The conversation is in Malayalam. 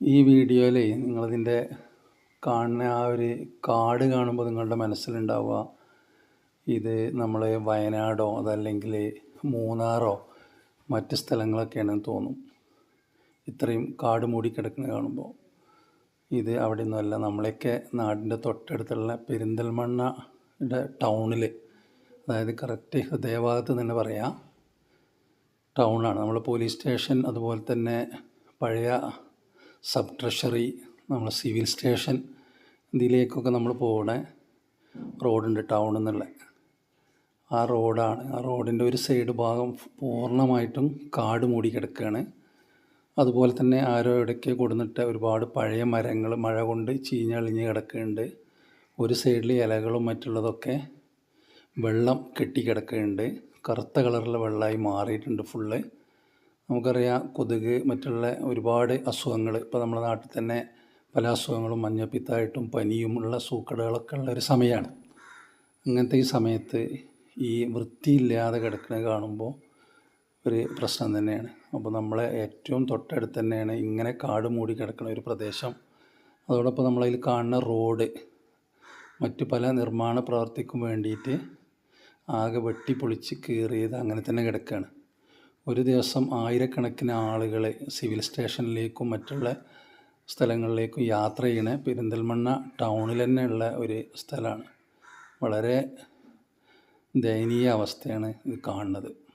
ഈ വീഡിയോയിൽ നിങ്ങളിതിന്റെ കാണുന്ന ആ ഒരു കാട് കാണുമ്പോൾ നിങ്ങളുടെ മനസ്സിലുണ്ടാവുക ഇത് നമ്മൾ വയനാടോ അതല്ലെങ്കിൽ മൂന്നാറോ മറ്റ് സ്ഥലങ്ങളൊക്കെയാണെന്ന് തോന്നും. ഇത്രയും കാട് മൂടിക്കിടക്കുന്നത് കാണുമ്പോൾ. ഇത് അവിടെ നിന്നല്ല നമ്മളെയൊക്കെ നാടിന്റെ തൊട്ടടുത്തുള്ള പെരിന്തൽമണ്ണയുടെ ടൗണിൽ അതായത് കറക്റ്റ് ഹൃദയഭാഗത്ത് തന്നെ പറയാം ടൗണാണ്. നമ്മൾ പോലീസ് സ്റ്റേഷൻ അതുപോലെ തന്നെ പഴയ സബ് ട്രഷറി നമ്മൾ സിവിൽ സ്റ്റേഷൻ ഇതിലേക്കൊക്കെ നമ്മൾ പോകുന്ന റോഡുണ്ട് ടൗണിൽ നിന്നുള്ള ആ റോഡാണ്. ആ റോഡിന്റെ ഒരു സൈഡ് ഭാഗം പൂർണമായിട്ടും കാട് മൂടി കിടക്കുകയാണ് അതുപോലെ തന്നെ ആരോ ഇടയ്ക്ക് കൊടുന്നിട്ട് ഒരുപാട് പഴയ മരങ്ങൾ മഴ കൊണ്ട് ചീഞ്ഞളിഞ്ഞ് കിടക്കുന്നുണ്ട്. ഒരു സൈഡിൽ ഇലകളും മറ്റുള്ളതൊക്കെ വെള്ളം കെട്ടി കിടക്കുന്നുണ്ട്. കറുത്ത കളറിലെ വെള്ളമായി മാറിയിട്ടുണ്ട് ഫുള്ള് നമുക്കറിയാം കൊതുക് മറ്റുള്ള ഒരുപാട് അസുഖങ്ങൾ. ഇപ്പോൾ നമ്മുടെ നാട്ടിൽ തന്നെ പല അസുഖങ്ങളും മഞ്ഞപ്പിത്തായിട്ടും പനിയും ഉള്ള സൂക്കടുകളൊക്കെ ഉള്ള ഒരു സമയമാണ്. അങ്ങനത്തെ ഈ സമയത്ത് ഈ വൃത്തിയില്ലാതെ കിടക്കുന്നത് കാണുമ്പോൾ ഒരു പ്രശ്നം തന്നെയാണ്. അപ്പോൾ നമ്മളെ ഏറ്റവും തൊട്ടടുത്ത് തന്നെയാണ് ഇങ്ങനെ കാട് മൂടി കിടക്കുന്ന ഒരു പ്രദേശം. അതോടൊപ്പം നമ്മളതിൽ കാണുന്ന റോഡ് മറ്റു പല നിർമ്മാണ പ്രവർത്തിക്കും വേണ്ടിയിട്ട് ആകെ വെട്ടിപ്പൊളിച്ച് കീറിയത് അങ്ങനെ തന്നെ കിടക്കുകയാണ്. ഒരു ദിവസം ആയിരക്കണക്കിന് ആളുകൾ സിവിൽ സ്റ്റേഷനിലേക്കും മറ്റുള്ള സ്ഥലങ്ങളിലേക്കും യാത്ര ചെയ്യണ പെരിന്തൽമണ്ണ ടൗണിൽ തന്നെ ഉള്ള ഒരു സ്ഥലമാണ്. വളരെ ദയനീയ അവസ്ഥയാണ് ഇത് കാണുന്നത്.